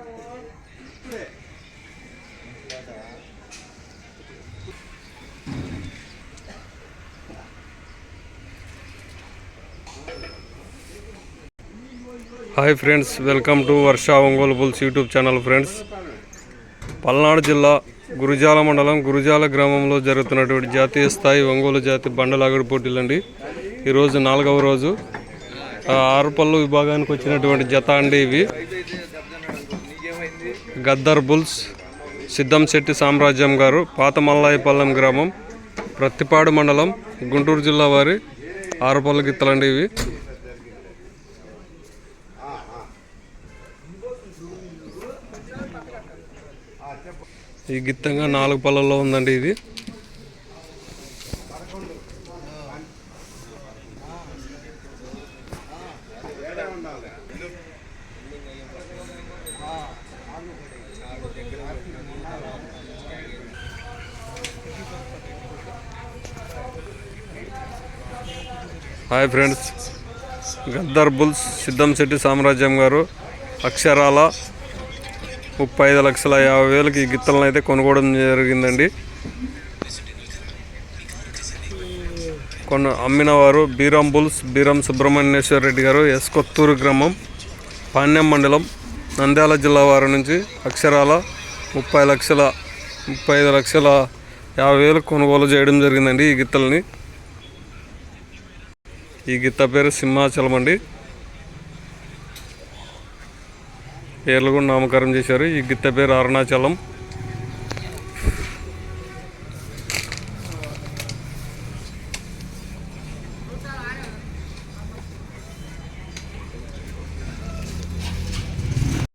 Hi friends welcome to Varsha Ongole bulls YouTube channel friends. Palnadu జిల్లా గురుజాల మండలం గురుజాల గ్రామంలో జరుగుతున్నటువంటి జాతీయ స్థాయి ఒంగోలు జాతి బండలాగడి పోటీలండి. ఈరోజు నాలుగవ రోజు. ఆరుపల్లు విభాగానికి వచ్చినటువంటి జత అండి ఇవి. గద్దర్ బుల్స్ సిద్ధంశెట్టి సామ్రాజ్యం గారు పాత మల్లాయిపల్లెం గ్రామం ప్రత్తిపాడు మండలం గుంటూరు జిల్లా వారి ఆరుపల్లు గిత్తలండి ఇవి. ఈ గిత్తంగా నాలుగు పళ్ళల్లో ఉందండి ఇది. Hi friends Gaddar bulls Siddhamsetti Samrajyam గారు అక్షరాల ముప్పై ఐదు లక్షల యాభై వేలకి ఈ గిత్తలను అయితే కొనుక్కోవడం జరిగిందండి. కొన్న అమ్మినవారు బీరం బుల్స్ బీరం సుబ్రహ్మణ్యేశ్వర రెడ్డి గారు ఎస్ కొత్తూరు గ్రామం పాణ్యం మండలం నంద్యాల జిల్లా వారి నుంచి అక్షరాల ముప్పై లక్షల ముప్పై ఐదు లక్షల యాభై వేలు కొనుగోలు చేయడం జరిగిందండి ఈ గిత్తల్ని. ఈ గిత్త పేరు సింహాచలం అండి. పేర్లు కూడా నామకరణం చేశారు. ఈ గిత్త పేరు అరుణాచలం.